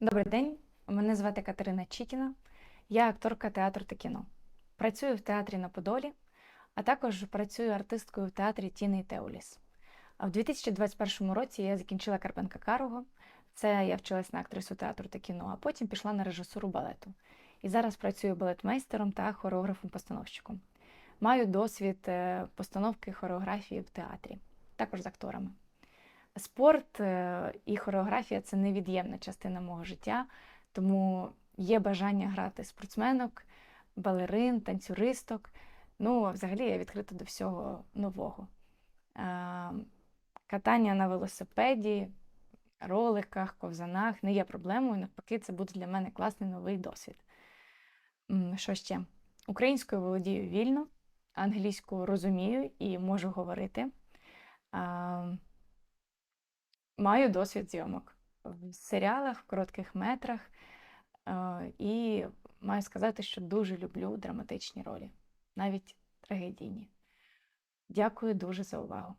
Добрий день, мене звати Катерина Чітіна. Я акторка театру та кіно. Працюю в театрі на Подолі, а також працюю артисткою в театрі Тіни і Теоліс. А в 2021 році я закінчила Карпенка Карого. Це я вчилась на актрису театру та кіно, а потім пішла на режисуру балету. І зараз працюю балетмейстером та хореографом-постановщиком. Маю досвід е, постановки хореографії в театрі, також з акторами. Спорт е, і хореографія це невід'ємна частина мого життя, тому є бажання грати спортсменок, балерин, танцюристок. Ну, взагалі я відкрита до всього нового. Е, Катання на велосипеді, роликах, ковзанах не є проблемою. Навпаки, це буде для мене класний новий досвід. Що ще? Українською володію вільно, англійську розумію і можу говорити. Маю досвід зйомок в серіалах, в коротких метрах. е, І маю сказати, що дуже люблю драматичні ролі, навіть трагедійні. Дякую дуже за увагу.